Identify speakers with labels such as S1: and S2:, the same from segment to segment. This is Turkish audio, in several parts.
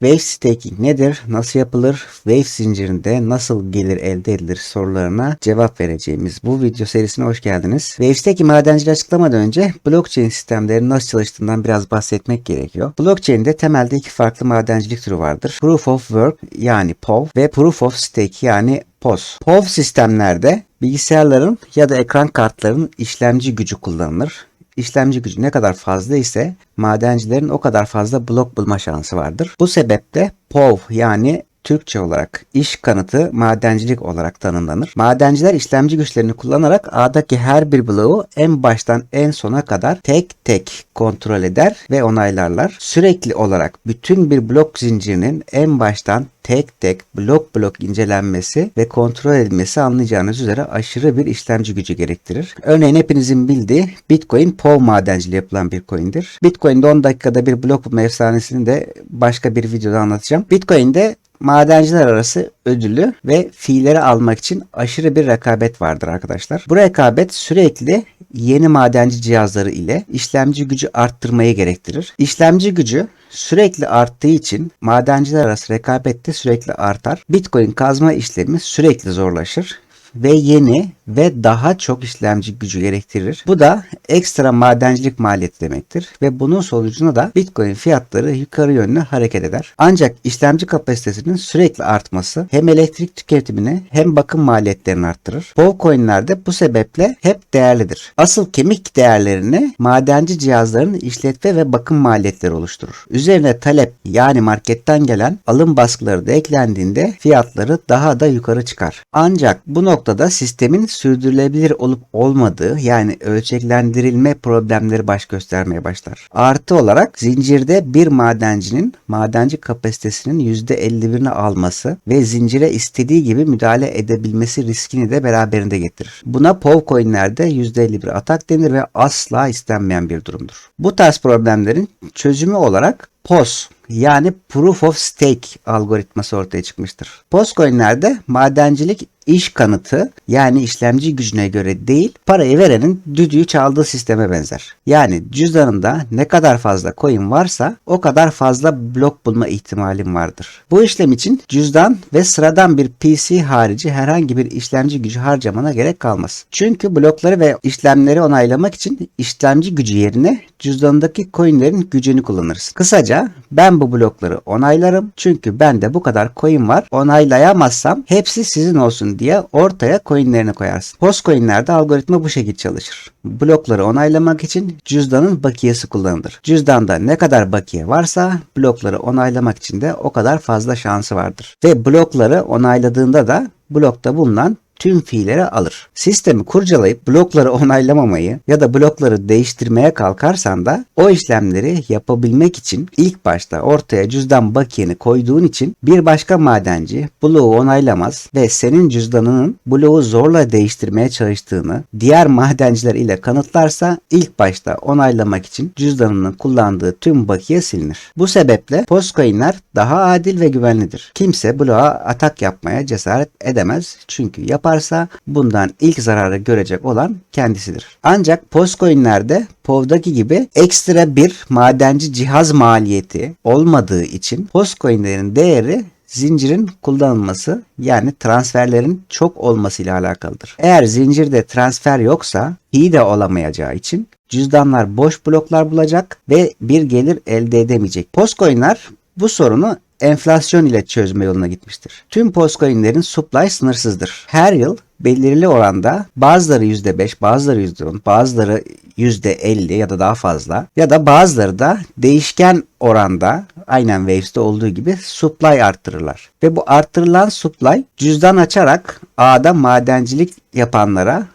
S1: Wave staking nedir? Nasıl yapılır? Wave zincirinde nasıl gelir elde edilir sorularına cevap vereceğimiz bu video serisine hoş geldiniz. Wave staking madenciliği açıklamadan önce blockchain sistemleri nasıl çalıştığından biraz bahsetmek gerekiyor. Blockchain'de temelde iki farklı madencilik türü vardır. Proof of Work yani POW ve Proof of Stake yani POS. POW sistemlerde bilgisayarların ya da ekran kartlarının işlemci gücü kullanılır. İşlemci gücü ne kadar fazla ise madencilerin o kadar fazla blok bulma şansı vardır. Bu sebeple POW yani Türkçe olarak iş kanıtı madencilik olarak tanımlanır. Madenciler işlemci güçlerini kullanarak ağdaki her bir bloğu en baştan en sona kadar tek tek kontrol eder ve onaylarlar. Sürekli olarak bütün bir blok zincirinin en baştan tek tek blok blok incelenmesi ve kontrol edilmesi anlayacağınız üzere aşırı bir işlemci gücü gerektirir. Örneğin hepinizin bildiği Bitcoin POW madenciliği yapılan bir coin'dir. Bitcoin'de 10 dakikada bir blok bulma efsanesini de başka bir videoda anlatacağım. Bitcoin'de madenciler arası ödülü ve fiilleri almak için aşırı bir rekabet vardır arkadaşlar. Bu rekabet sürekli yeni madenci cihazları ile işlemci gücü arttırmayı gerektirir. İşlemci gücü sürekli arttığı için madenciler arası rekabet de sürekli artar. Bitcoin kazma işlemi sürekli zorlaşır ve yeni ve daha çok işlemci gücü gerektirir. Bu da ekstra madencilik maliyeti demektir ve bunun sonucunda da Bitcoin fiyatları yukarı yönlü hareket eder. Ancak işlemci kapasitesinin sürekli artması hem elektrik tüketimini hem bakım maliyetlerini arttırır. Bol coinlerde bu sebeple hep değerlidir. Asıl kemik değerlerini madenci cihazların işletme ve bakım maliyetleri oluşturur. Üzerine talep yani marketten gelen alım baskıları da eklendiğinde fiyatları daha da yukarı çıkar. Ancak bu noktada sistemin sürdürülebilir olup olmadığı yani ölçeklendirilme problemleri baş göstermeye başlar. Artı olarak zincirde bir madencinin madenci kapasitesinin %51'ini alması ve zincire istediği gibi müdahale edebilmesi riskini de beraberinde getirir. Buna POW coinlerde %51 atak denir ve asla istenmeyen bir durumdur. Bu tarz problemlerin çözümü olarak POS yani Proof of Stake algoritması ortaya çıkmıştır. POS coinlerde madencilik iş kanıtı yani işlemci gücüne göre değil parayı verenin düdüğü çaldığı sisteme benzer. Yani cüzdanında ne kadar fazla coin varsa o kadar fazla blok bulma ihtimalin vardır. Bu işlem için cüzdan ve sıradan bir PC harici herhangi bir işlemci gücü harcamana gerek kalmaz. Çünkü blokları ve işlemleri onaylamak için işlemci gücü yerine cüzdanındaki coinlerin gücünü kullanırsın. Kısaca ben bu blokları onaylarım çünkü bende bu kadar coin var onaylayamazsam hepsi sizin olsun diye ortaya coinlerini koyarsın. Post coinlerde algoritma bu şekilde çalışır. Blokları onaylamak için cüzdanın bakiyesi kullanılır. Cüzdanda ne kadar bakiye varsa blokları onaylamak için de o kadar fazla şansı vardır. Ve blokları onayladığında da blokta bulunan tüm fiilleri alır. Sistemi kurcalayıp blokları onaylamamayı ya da blokları değiştirmeye kalkarsan da o işlemleri yapabilmek için ilk başta ortaya cüzdan bakiyeni koyduğun için bir başka madenci bloğu onaylamaz ve senin cüzdanının bloğu zorla değiştirmeye çalıştığını diğer madenciler ile kanıtlarsa ilk başta onaylamak için cüzdanının kullandığı tüm bakiye silinir. Bu sebeple postcoin'ler daha adil ve güvenlidir. Kimse bloğa atak yapmaya cesaret edemez çünkü yapar yaparsa bundan ilk zararı görecek olan kendisidir. Ancak postcoin'lerde POV'daki gibi ekstra bir madenci cihaz maliyeti olmadığı için postcoin'lerin değeri zincirin kullanılması yani transferlerin çok olması ile alakalıdır. Eğer zincirde transfer yoksa iyi de olamayacağı için cüzdanlar boş bloklar bulacak ve bir gelir elde edemeyecek. Postcoin'ler bu sorunu enflasyon ile çözme yoluna gitmiştir. Tüm postcoin'lerin supply sınırsızdır. Her yıl belirli oranda bazıları %5, bazıları %10, bazıları %50 ya da daha fazla ya da bazıları da değişken oranda aynen Waves'te olduğu gibi supply arttırırlar. Ve bu arttırılan supply cüzdan açarak ağda madencilik yapanlara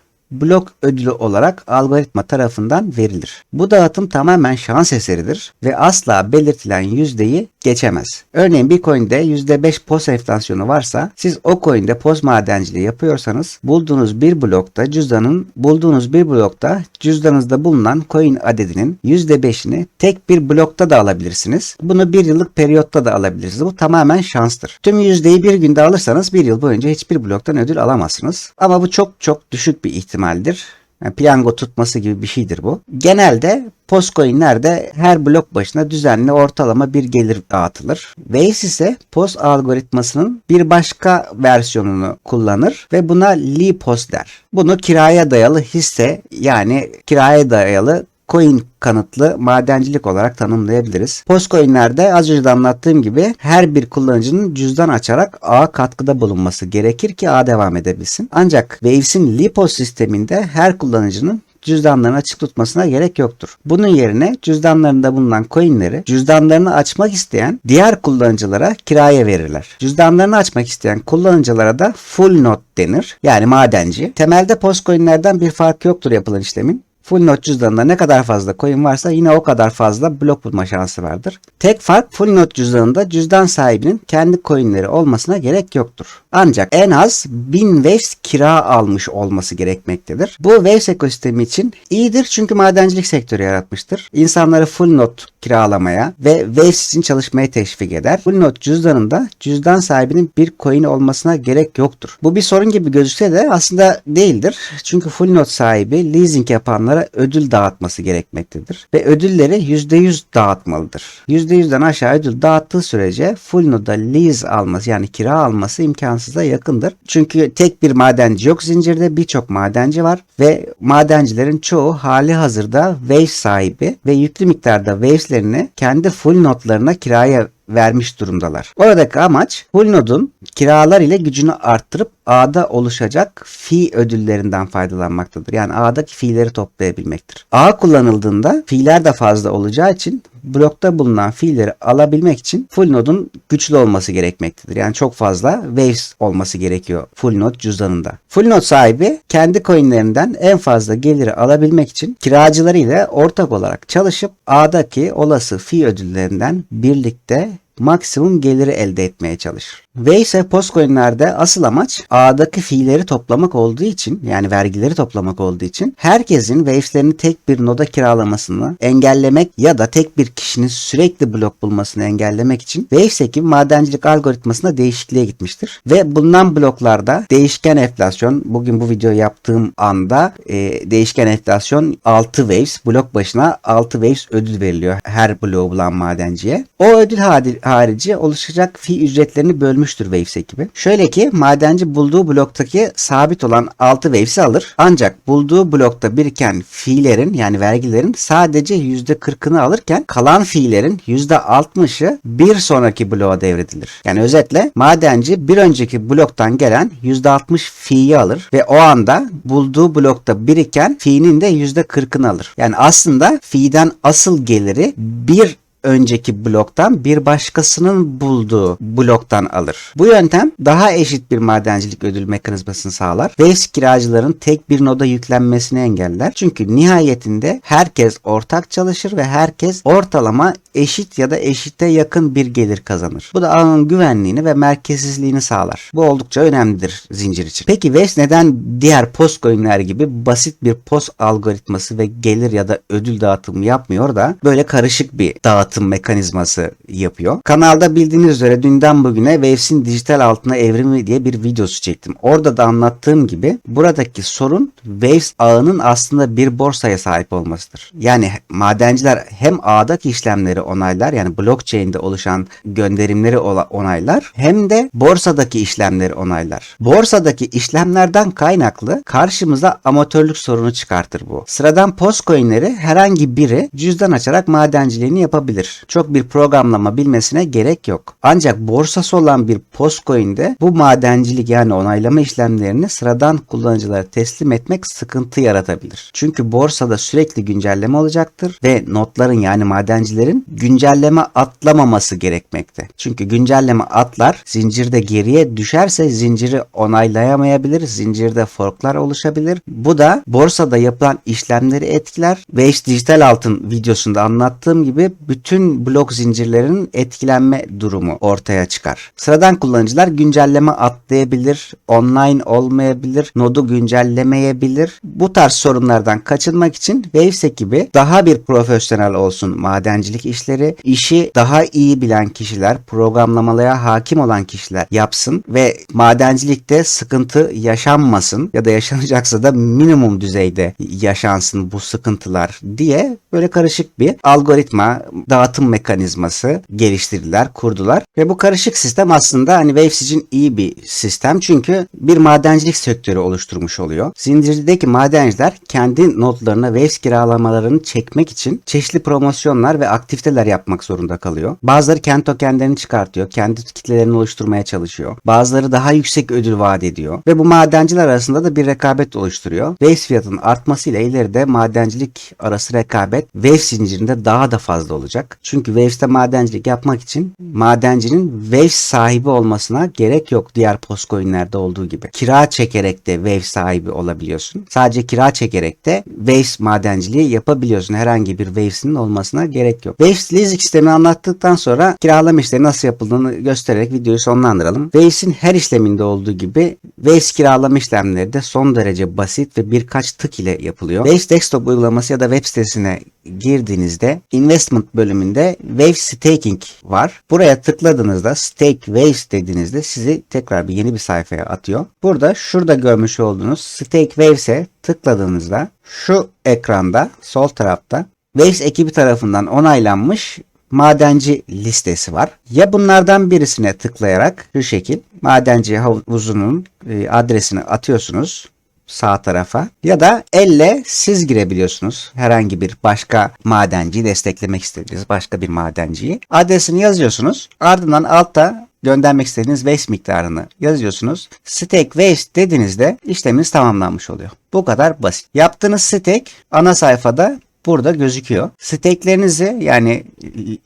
S1: blok ödülü olarak algoritma tarafından verilir. Bu dağıtım tamamen şans eseridir ve asla belirtilen yüzdeyi geçemez. Örneğin bir coin'de %5 POS enflasyonu varsa siz o coin'de POS madenciliği yapıyorsanız bulduğunuz bir blokta cüzdanın bulduğunuz bir blokta cüzdanınızda bulunan coin adedinin %5'ini tek bir blokta da alabilirsiniz. Bunu bir yıllık periyotta da alabilirsiniz. Bu tamamen şanstır. Tüm yüzdeyi bir günde alırsanız bir yıl boyunca hiçbir bloktan ödül alamazsınız. Ama bu çok çok düşük bir ihtimaldir. Yani piyango tutması gibi bir şeydir bu. Genelde Postcoin'lerde her blok başına düzenli ortalama bir gelir dağıtılır. Waves ise POS algoritmasının bir başka versiyonunu kullanır ve buna LePOS der. Bunu kiraya dayalı hisse yani kiraya dayalı coin kanıtlı madencilik olarak tanımlayabiliriz. Postcoin'lerde az önce de anlattığım gibi her bir kullanıcının cüzdan açarak ağa katkıda bulunması gerekir ki ağ devam edebilsin. Ancak Waves'in LePOS sisteminde her kullanıcının cüzdanlarını açık tutmasına gerek yoktur. Bunun yerine cüzdanlarında bulunan coinleri cüzdanlarını açmak isteyen diğer kullanıcılara kiraya verirler. Cüzdanlarını açmak isteyen kullanıcılara da full node denir. Yani madenci. Temelde postcoinlerden bir fark yoktur yapılan işlemin. Full Node cüzdanında ne kadar fazla coin varsa yine o kadar fazla blok bulma şansı vardır. Tek fark Full Node cüzdanında cüzdan sahibinin kendi coinleri olmasına gerek yoktur. Ancak en az 1000 Waves kira almış olması gerekmektedir. Bu Waves ekosistemi için iyidir çünkü madencilik sektörü yaratmıştır. İnsanları Full Node kiralamaya ve Waves için çalışmaya teşvik eder. Full Node cüzdanında cüzdan sahibinin bir coin olmasına gerek yoktur. Bu bir sorun gibi gözükse de aslında değildir. Çünkü Full Node sahibi leasing yapanlar insanlara ödül dağıtması gerekmektedir. Ve ödülleri %100 dağıtmalıdır. %100'den aşağı ödül dağıttığı sürece full noda lease alması yani kira alması imkansıza yakındır. Çünkü tek bir madenci yok zincirde birçok madenci var ve madencilerin çoğu hali hazırda wave sahibi ve yüklü miktarda waveslerini kendi full notlarına kiraya vermiş durumdalar. Oradaki amaç Hullnode'un kiralar ile gücünü arttırıp ağda oluşacak fi ödüllerinden faydalanmaktadır. Yani ağdaki fileri toplayabilmektir. Ağ kullanıldığında fiiller de fazla olacağı için blokta bulunan fiilleri alabilmek için full node'un güçlü olması gerekmektedir. Yani çok fazla waves olması gerekiyor full node cüzdanında. Full node sahibi kendi coinlerinden en fazla geliri alabilmek için kiracıları ile ortak olarak çalışıp ağdaki olası fi ödüllerinden birlikte maksimum geliri elde etmeye çalışır. Ve ise postcoin'lerde asıl amaç ağdaki fiilleri toplamak olduğu için yani vergileri toplamak olduğu için herkesin waves'lerini tek bir noda kiralamasını engellemek ya da tek bir kişinin sürekli blok bulmasını engellemek için Waves ekibi madencilik algoritmasında değişikliğe gitmiştir. Ve bulunan bloklarda değişken enflasyon bugün bu videoyu yaptığım anda e, değişken enflasyon 6 waves blok başına 6 waves ödül veriliyor her bloğu bulan madenciye. O ödül harici oluşacak fi ücretlerini bölmüş bölmüştür Waves ekibi. Şöyle ki madenci bulduğu bloktaki sabit olan 6 Waves'i alır. Ancak bulduğu blokta biriken fiillerin yani vergilerin sadece %40'ını alırken kalan fiillerin %60'ı bir sonraki bloğa devredilir. Yani özetle madenci bir önceki bloktan gelen %60 fiyi alır ve o anda bulduğu blokta biriken fiinin de %40'ını alır. Yani aslında fiiden asıl geliri bir önceki bloktan bir başkasının bulduğu bloktan alır. Bu yöntem daha eşit bir madencilik ödül mekanizmasını sağlar ve kiracıların tek bir noda yüklenmesini engeller. Çünkü nihayetinde herkes ortak çalışır ve herkes ortalama eşit ya da eşite yakın bir gelir kazanır. Bu da ağın güvenliğini ve merkezsizliğini sağlar. Bu oldukça önemlidir zincir için. Peki Wes neden diğer post coinler gibi basit bir post algoritması ve gelir ya da ödül dağıtımı yapmıyor da böyle karışık bir dağıtım dağıtım mekanizması yapıyor. Kanalda bildiğiniz üzere dünden bugüne Waves'in dijital altına evrimi diye bir videosu çektim. Orada da anlattığım gibi buradaki sorun Waves ağının aslında bir borsaya sahip olmasıdır. Yani madenciler hem ağdaki işlemleri onaylar yani blockchain'de oluşan gönderimleri onaylar hem de borsadaki işlemleri onaylar. Borsadaki işlemlerden kaynaklı karşımıza amatörlük sorunu çıkartır bu. Sıradan postcoin'leri herhangi biri cüzdan açarak madenciliğini yapabilir olabilir. Çok bir programlama bilmesine gerek yok. Ancak borsası olan bir postcoin'de bu madencilik yani onaylama işlemlerini sıradan kullanıcılara teslim etmek sıkıntı yaratabilir. Çünkü borsada sürekli güncelleme olacaktır ve notların yani madencilerin güncelleme atlamaması gerekmekte. Çünkü güncelleme atlar zincirde geriye düşerse zinciri onaylayamayabilir. Zincirde forklar oluşabilir. Bu da borsada yapılan işlemleri etkiler ve işte dijital altın videosunda anlattığım gibi bütün bütün blok zincirlerinin etkilenme durumu ortaya çıkar. Sıradan kullanıcılar güncelleme atlayabilir, online olmayabilir, nodu güncellemeyebilir. Bu tarz sorunlardan kaçınmak için Waves ekibi daha bir profesyonel olsun madencilik işleri, işi daha iyi bilen kişiler, programlamaya hakim olan kişiler yapsın ve madencilikte sıkıntı yaşanmasın ya da yaşanacaksa da minimum düzeyde yaşansın bu sıkıntılar diye böyle karışık bir algoritma, dağıtım mekanizması geliştirdiler, kurdular ve bu karışık sistem aslında hani Waves iyi bir sistem çünkü bir madencilik sektörü oluşturmuş oluyor. Zincirdeki madenciler kendi notlarına Waves kiralamalarını çekmek için çeşitli promosyonlar ve aktiviteler yapmak zorunda kalıyor. Bazıları kendi tokenlerini çıkartıyor, kendi kitlelerini oluşturmaya çalışıyor. Bazıları daha yüksek ödül vaat ediyor ve bu madenciler arasında da bir rekabet oluşturuyor. Waves fiyatının artmasıyla ileride madencilik arası rekabet Waves zincirinde daha da fazla olacak. Çünkü Waves'te madencilik yapmak için madencinin Waves sahibi olmasına gerek yok diğer postcoin'lerde olduğu gibi. Kira çekerek de Waves sahibi olabiliyorsun. Sadece kira çekerek de Waves madenciliği yapabiliyorsun. Herhangi bir Waves'in olmasına gerek yok. Waves leasing sistemini anlattıktan sonra kiralama işleri nasıl yapıldığını göstererek videoyu sonlandıralım. Waves'in her işleminde olduğu gibi Waves kiralama işlemleri de son derece basit ve birkaç tık ile yapılıyor. Waves desktop uygulaması ya da web sitesine girdiğinizde investment bölümünde Waves Staking var. Buraya tıkladığınızda Stake Waves dediğinizde sizi tekrar bir yeni bir sayfaya atıyor. Burada şurada görmüş olduğunuz Stake Waves'e tıkladığınızda şu ekranda sol tarafta Waves ekibi tarafından onaylanmış madenci listesi var. Ya bunlardan birisine tıklayarak şu şekil madenci havuzunun e, adresini atıyorsunuz sağ tarafa ya da elle siz girebiliyorsunuz. Herhangi bir başka madenciyi desteklemek istediğiniz başka bir madenciyi. Adresini yazıyorsunuz. Ardından altta göndermek istediğiniz waste miktarını yazıyorsunuz. Stake waste dediğinizde işleminiz tamamlanmış oluyor. Bu kadar basit. Yaptığınız stake ana sayfada burada gözüküyor. Stake'lerinizi yani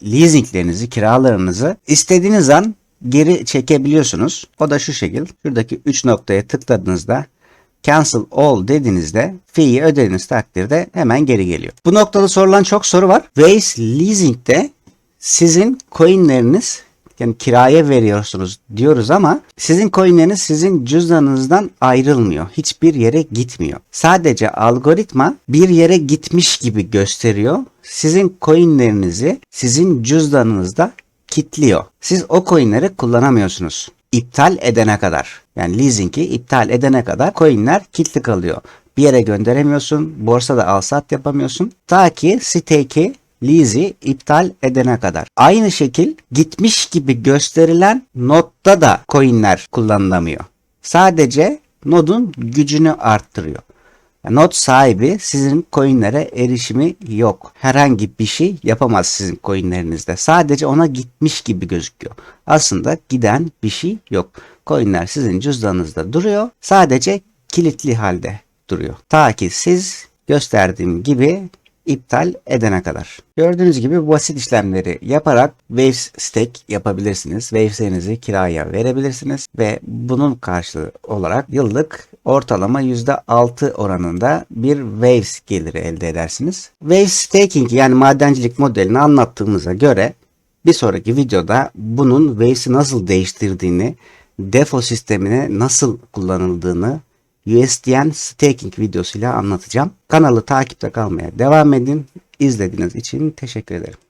S1: leasinglerinizi, kiralarınızı istediğiniz an geri çekebiliyorsunuz. O da şu şekil. Şuradaki 3 noktaya tıkladığınızda cancel all dediğinizde fee'yi ödediğiniz takdirde hemen geri geliyor. Bu noktada sorulan çok soru var. Waze Leasing'de sizin coinleriniz yani kiraya veriyorsunuz diyoruz ama sizin coinleriniz sizin cüzdanınızdan ayrılmıyor. Hiçbir yere gitmiyor. Sadece algoritma bir yere gitmiş gibi gösteriyor. Sizin coinlerinizi sizin cüzdanınızda kitliyor. Siz o coinleri kullanamıyorsunuz. İptal edene kadar. Yani leasing'i iptal edene kadar coinler kilitli kalıyor. Bir yere gönderemiyorsun. Borsada al sat yapamıyorsun. Ta ki stake'i lease'i iptal edene kadar. Aynı şekil gitmiş gibi gösterilen notta da coinler kullanılamıyor. Sadece nodun gücünü arttırıyor. Not sahibi sizin coinlere erişimi yok. Herhangi bir şey yapamaz sizin coinlerinizde. Sadece ona gitmiş gibi gözüküyor. Aslında giden bir şey yok. Coinler sizin cüzdanınızda duruyor. Sadece kilitli halde duruyor. Ta ki siz gösterdiğim gibi iptal edene kadar. Gördüğünüz gibi basit işlemleri yaparak Waves Stake yapabilirsiniz. Waves'lerinizi kiraya verebilirsiniz ve bunun karşılığı olarak yıllık ortalama %6 oranında bir Waves geliri elde edersiniz. Waves Staking yani madencilik modelini anlattığımıza göre bir sonraki videoda bunun Waves'i nasıl değiştirdiğini, defo sistemine nasıl kullanıldığını USDN staking videosuyla anlatacağım. Kanalı takipte kalmaya devam edin. İzlediğiniz için teşekkür ederim.